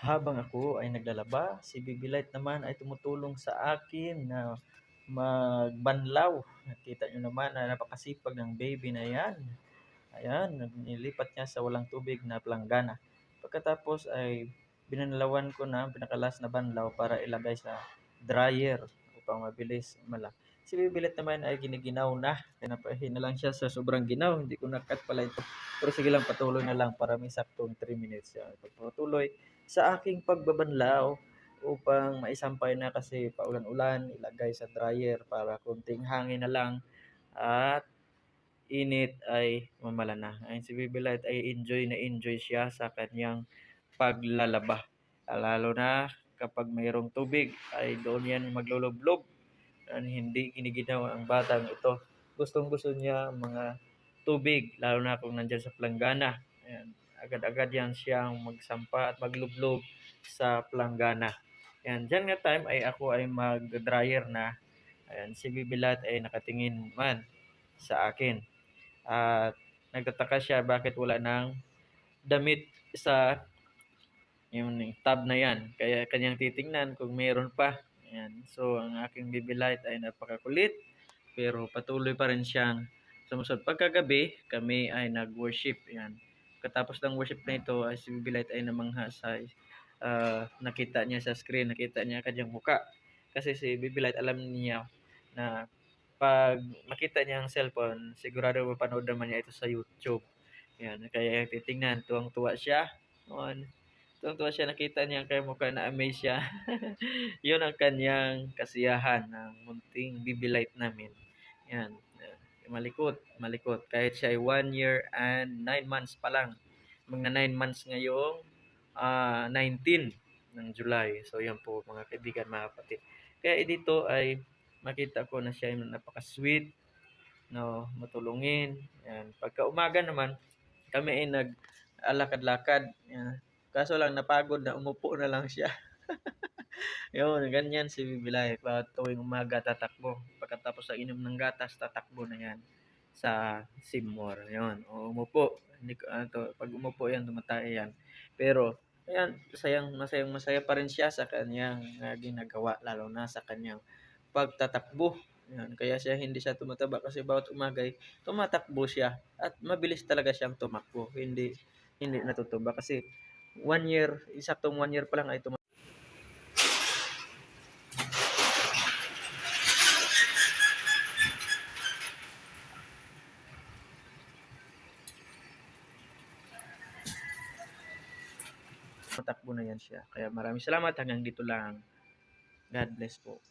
Habang ako ay naglalaba, si Baby Light naman ay tumutulong sa akin na magbanlaw. Nakita niyo naman na napakasipag ng baby na yan. Ayan, nilipat niya sa walang tubig na planggana. Pagkatapos ay binanlawan ko na pinakalas na banlaw para ilagay sa dryer upang mabilis mala. Si Bibilit naman ay giniginaw na. Pinapahin na lang siya sa sobrang ginaw. Hindi ko na-cut pala ito. Pero sige lang, patuloy na lang para may saktong 3 minutes. Yan. Pagpatuloy sa aking pagbabanlaw upang maisampay na kasi paulan-ulan, ilagay sa dryer para kunting hangin na lang at init ay mamala na. Ayun si Baby ay enjoy na enjoy siya sa kanyang paglalaba. Lalo na kapag mayroong tubig ay doon yan maglulublob. At hindi giniginaw ang batang ito. Gustong gusto niya mga tubig, lalo na kung nandyan sa planggana. Ayan. Agad-agad yan siyang magsampa at maglublob sa planggana. Ayan. Diyan nga time ay ako ay mag-dryer na. Ayan. Si Bibilat ay nakatingin man sa akin. At nagtataka siya bakit wala nang damit sa yung tab na yan. Kaya kanyang titingnan kung meron pa. Ayan. So, ang aking baby light ay napakakulit. Pero patuloy pa rin siyang sumusunod. Pagkagabi, kami ay nag-worship. Ayan. Katapos ng worship na ito, ay si baby light ay namangha sa ah, nakita niya sa screen, nakita niya kanyang muka. Kasi si baby light alam niya na pag makita niya ang cellphone, sigurado mapanood naman niya ito sa YouTube. Yan, kaya titingnan, tuwang-tuwa siya. On, tuwang-tuwa siya, nakita niya kanyang mukha na amaze siya. Yun ang kanyang kasiyahan ng munting BB light namin. Yan, malikot, malikot. Kahit siya ay 1 year and 9 months pa lang. Mga 9 months ngayong ah 19 ng July. So yan po mga kaibigan, mga kapatid. Kaya dito ay makita ko na siya ay napaka-sweet, no, matulungin. Yan. Pagka umaga naman, kami ay nag-alakad-lakad. Yan. Kaso lang napagod na umupo na lang siya. Yun, ganyan si Bibilay. Pag tuwing umaga tatakbo. Pagkatapos sa inom ng gatas, tatakbo na yan sa Simmore. Yun, o, umupo. Hindi ko, ano to, pag umupo yan, tumatay yan. Pero, ayan, sayang, masayang masaya pa rin siya sa kanyang uh, ginagawa, lalo na sa kanyang pagtatakbo. Yan, kaya siya hindi siya tumataba kasi bawat umagay tumatakbo siya at mabilis talaga siyang tumakbo. Hindi hindi natutuba kasi one year, isaktong one year pa lang ay tumakbo. Matakbo na yan siya. Kaya maraming salamat hanggang dito lang. God bless po.